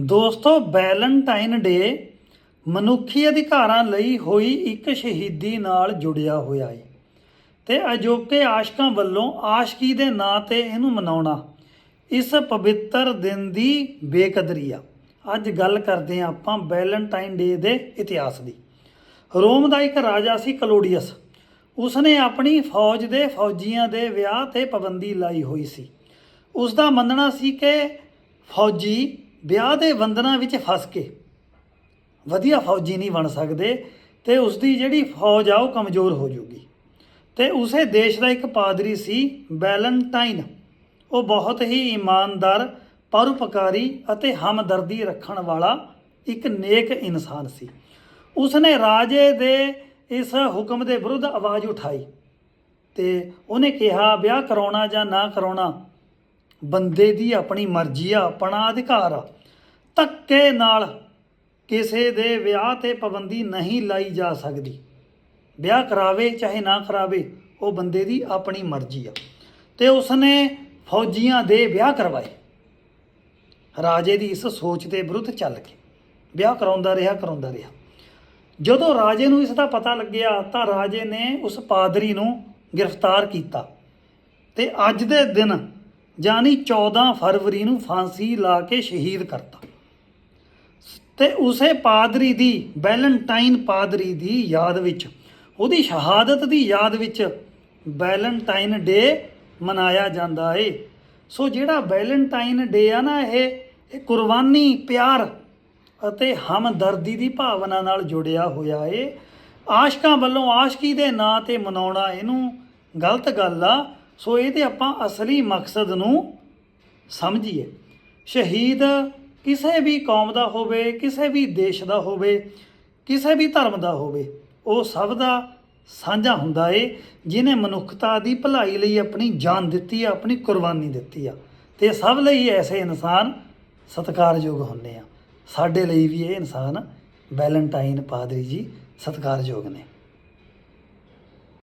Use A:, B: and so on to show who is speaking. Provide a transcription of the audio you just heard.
A: ਦੋਸਤੋ, Valentine day ਮਨੁੱਖੀ ਅਧਿਕਾਰਾਂ ਲਈ ਹੋਈ ਇੱਕ ਸ਼ਹੀਦੀ ਨਾਲ ਜੁੜਿਆ ਹੋਇਆ ਹੈ ਤੇ ਅਜੋਕੇ ਆਸ਼ਕਾਂ ਵੱਲੋਂ ਆਸ਼ਕੀ ਦੇ ਨਾਂ ਤੇ ਇਹਨੂੰ ਮਨਾਉਣਾ ਇਸ ਪਵਿੱਤਰ ਦਿਨ ਦੀ ਬੇਕਦਰੀ ਆ। ਅੱਜ ਗੱਲ ਕਰਦੇ ਹਾਂ ਆਪਾਂ ਵੈਲੈਂਟਾਈਨ ਡੇ ਦੇ ਇਤਿਹਾਸ ਦੀ। ਰੋਮ ਦਾ ਇੱਕ ਰਾਜਾ ਸੀ ਕਲੋਡੀਅਸ। ਉਸਨੇ ਆਪਣੀ ਫੌਜ ਦੇ ਫੌਜੀਆਂ ਦੇ ਵਿਆਹ ਤੇ ਪਾਬੰਦੀ ਲਾਈ ਹੋਈ ਸੀ। ਉਸ ਦਾ ਮੰਨਣਾ ਸੀ ਕਿ ਫੌਜੀ ਵਿਆਹ ਦੇ ਬੰਧਨਾਂ ਵਿੱਚ ਫਸ ਕੇ। ਵਧੀਆ ਫੌਜੀ ਨਹੀਂ ਬਣ ਸਕਦੇ ਤੇ ਉਸ ਦੀ ਜਿਹੜੀ ਫੌਜ ਆ ਉਹ ਕਮਜ਼ੋਰ ਹੋ ਜਾਊਗੀ ਤੇ ਉਸੇ ਦੇਸ਼ ਦਾ ਇੱਕ ਪਾਦਰੀ ਸੀ ਵੈਲੈਂਟਾਈਨ। ਉਹ ਬਹੁਤ ਹੀ ਇਮਾਨਦਾਰ, ਪਰਉਪਕਾਰੀ ਅਤੇ ਹਮਦਰਦੀ ਰੱਖਣ ਵਾਲਾ ਇੱਕ ਨੇਕ ਇਨਸਾਨ ਸੀ। ਉਸਨੇ ਰਾਜੇ ਦੇ ਇਸ ਹੁਕਮ ਦੇ ਵਿਰੁੱਧ ਆਵਾਜ਼ ਉਠਾਈ ਤੇ ਉਹਨੇ ਕਿਹਾ, ਵਿਆਹ ਕਰਾਉਣਾ ਜਾਂ ਨਾ ਕਰਾਉਣਾ ਬੰਦੇ ਦੀ ਆਪਣੀ ਮਰਜ਼ੀ ਆ, ਆਪਣਾ ਅਧਿਕਾਰ ਆ। ਧੱਕੇ ਨਾਲ ਕਿਸੇ ਦੇ ਵਿਆਹ ਤੇ ਪਾਬੰਦੀ ਨਹੀਂ ਲਾਈ ਜਾ ਸਕਦੀ। ਵਿਆਹ ਕਰਾਵੇ ਚਾਹੇ ਨਾ ਕਰਾਵੇ, ਉਹ ਬੰਦੇ ਦੀ ਆਪਣੀ ਮਰਜ਼ੀ ਆ। ਤੇ ਉਸਨੇ ਫੌਜੀਆਂ ਦੇ ਵਿਆਹ ਕਰਵਾਏ। ਰਾਜੇ ਦੀ ਇਸ ਸੋਚ ਦੇ ਵਿਰੁੱਧ ਚੱਲ ਕੇ। ਵਿਆਹ ਕਰਾਉਂਦਾ ਰਿਹਾ ਕਰਾਉਂਦਾ ਰਿਹਾ। ਜਦੋਂ ਰਾਜੇ ਨੂੰ ਇਸ ਦਾ ਪਤਾ ਲੱਗਿਆ, ਤਾਂ ਰਾਜੇ ਨੇ ਉਸ ਪਾਦਰੀ ਨੂੰ ਗ੍ਰਿਫਤਾਰ ਕੀਤਾ। ਤੇ ਅੱਜ ਦੇ ਦਿਨ ਯਾਨੀ 14 ਫਰਵਰੀ ਨੂੰ ਫਾਂਸੀ ਲਾ ਕੇ ਸ਼ਹੀਦ ਕਰਤਾ। ਤੇ ਉਸੇ ਪਾਦਰੀ ਦੀ, ਵੈਲੈਂਟਾਈਨ ਪਾਦਰੀ ਦੀ ਯਾਦ ਵਿੱਚ, ਉਹਦੀ ਸ਼ਹਾਦਤ ਦੀ ਯਾਦ ਵਿੱਚ ਵੈਲੈਂਟਾਈਨ ਡੇ ਮਨਾਇਆ ਜਾਂਦਾ ਏ। ਸੋ ਜਿਹੜਾ ਵੈਲੈਂਟਾਈਨ ਡੇ ਆ ਨਾ ਇਹ ਇਹ ਕੁਰਬਾਨੀ, ਪਿਆਰ ਅਤੇ ਹਮਦਰਦੀ ਦੀ ਭਾਵਨਾ ਨਾਲ ਜੁੜਿਆ ਹੋਇਆ ਏ। ਆਸ਼ਕਾਂ ਵੱਲੋਂ ਆਸ਼ਕੀ ਦੇ ਨਾਂ ਤੇ ਮਨਾਉਣਾ ਇਹਨੂੰ ਗਲਤ ਗੱਲ ਆ। ਸੋ ਇਹਦੇ ਆਪਾਂ ਅਸਲੀ ਮਕਸਦ ਨੂੰ ਸਮਝੀਏ। ਸ਼ਹੀਦ ਕਿਸੇ ਵੀ ਕੌਮ ਦਾ ਹੋਵੇ, ਕਿਸੇ ਵੀ ਦੇਸ਼ ਦਾ ਹੋਵੇ, ਕਿਸੇ ਵੀ ਧਰਮ ਦਾ ਹੋਵੇ, ਉਹ ਸਭ ਦਾ ਸਾਂਝਾ ਹੁੰਦਾ ਏ ਜਿਨੇ ਮਨੁੱਖਤਾ ਦੀ ਭਲਾਈ ਲਈ ਆਪਣੀ ਜਾਨ ਦਿੱਤੀ ਆ, ਆਪਣੀ ਕੁਰਬਾਨੀ ਦਿੱਤੀ ਆ। ਤੇ ਸਭ ਲਈ ਐਸੇ ਇਨਸਾਨ ਸਤਿਕਾਰਯੋਗ ਹੁੰਦੇ ਆ। ਸਾਡੇ ਲਈ ਵੀ ਇਹ ਇਨਸਾਨ ਵੈਲੈਂਟਾਈਨ ਪਾਦਰੀ ਜੀ ਸਤਿਕਾਰਯੋਗ ਨੇ।